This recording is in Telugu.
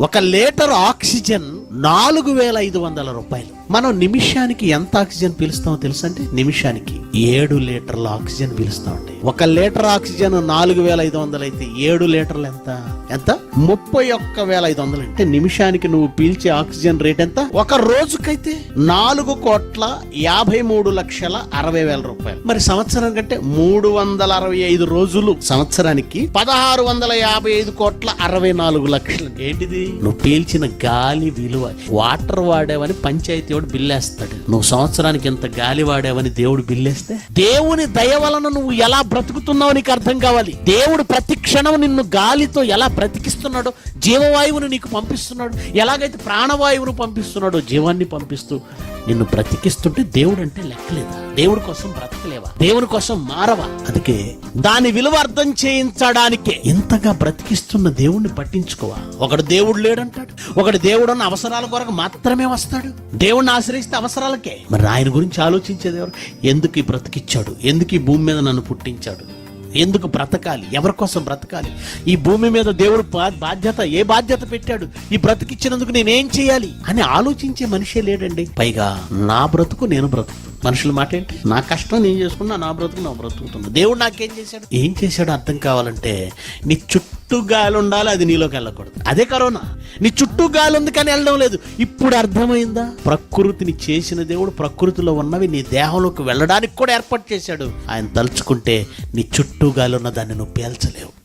ఒక లీటర్ ఆక్సిజన్ నాలుగు వేల ఐదు వందల రూపాయలు. మనం నిమిషానికి ఎంత ఆక్సిజన్ పీలుస్తామో తెలుసంటే నిమిషానికి ఏడు లీటర్ల ఆక్సిజన్ పీలుస్తామండి. ఒక లీటర్ ఆక్సిజన్ నాలుగు వేల ఐదు వందలు అయితే ఏడు లీటర్లు ఎంత? ఎంత? ముప్పై ఒక్క వేల ఐదు వందలు. అంటే నిమిషానికి నువ్వు పీల్చే ఆక్సిజన్ రేట్ ఎంత? ఒక రోజుకైతే నాలుగు కోట్ల యాభై మూడు లక్షల అరవై వేల రూపాయలు. మరి సంవత్సరం కంటే మూడు వందల అరవై ఐదు రోజులు. సంవత్సరానికి పదహారు వందల యాభై ఐదు కోట్ల అరవై నాలుగు లక్షలు. ఏంటిది? నువ్వు పీల్చిన గాలి విలువ. వాటర్ వాడావని పంచాయతీ వాడు బిల్లేస్తాడు. నువ్వు సంవత్సరానికి ఎంత గాలి వాడావని దేవుడు బిల్లేస్తే? దేవుని దయ వలన నువ్వు ఎలా బ్రతుకుతున్నావు నీకు అర్థం కావాలి. దేవుడు ప్రతి క్షణం నిన్ను గాలితో ఎలా బ్రతికిస్తున్నాడో జీవవాయువును నీకు పంపిస్తున్నాడు. ఎలాగైతే ప్రాణవాయువును పంపిస్తున్నాడో జీవాన్ని పంపిస్తూ నిన్ను బ్రతికిస్తుంటే దేవుడు అంటే లెక్కలేదా దేవుడి కోసం బ్రతకలేవా? దేవుని కోసం మారవా? అందుకే దాని విలువ అర్థం చేయించడానికే. ఇంతగా బ్రతికిస్తున్న దేవుణ్ణి పట్టించుకోవా? ఒకడు దేవుడు లేడంటాడు ఒకడు దేవుడు అన్న అవసరాల కొరకు మాత్రమే వస్తాడు. దేవుణ్ణి ఆశ్రయిస్తే అవసరాలకే. మరి ఆయన గురించి ఆలోచించేది ఎవరు? ఎందుకు ఈ బ్రతికిచ్చాడు? ఎందుకు ఈ భూమి మీద నన్ను పుట్టించాడు? ఎందుకు బ్రతకాలి? ఎవరి కోసం బ్రతకాలి? ఈ భూమి మీద దేవుడు బాధ్యత ఏ బాధ్యత పెట్టాడు? ఈ బ్రతికిచ్చినందుకు నేనేం చేయాలి? అని ఆలోచించే మనిషే లేడండి. పైగా నా బ్రతుకు నేను బ్రతుకు మనుషుల మాట ఏంటి? నా కష్టం నేను చేసుకున్నా నా బ్రతుకు నా బ్రతుకుతున్నా. దేవుడు నాకేం చేశాడు? ఏం చేశాడు అర్థం కావాలంటే నీ చుట్టూ చుట్టూ గాలి ఉండాలి అది నీలోకి వెళ్ళకూడదు. అదే కరోనా. నీ చుట్టూ గాలి ఉంది కానీ వెళ్ళడం లేదు. ఇప్పుడు అర్థమైందా? ప్రకృతిని చేసిన దేవుడు ప్రకృతిలో ఉన్నవి నీ దేహంలోకి వెళ్ళడానికి కూడా ఏర్పాటు చేశాడు. ఆయన తలుచుకుంటే నీ చుట్టూ గాలి ఉన్న దాన్ని నువ్వు పేల్చలేవు.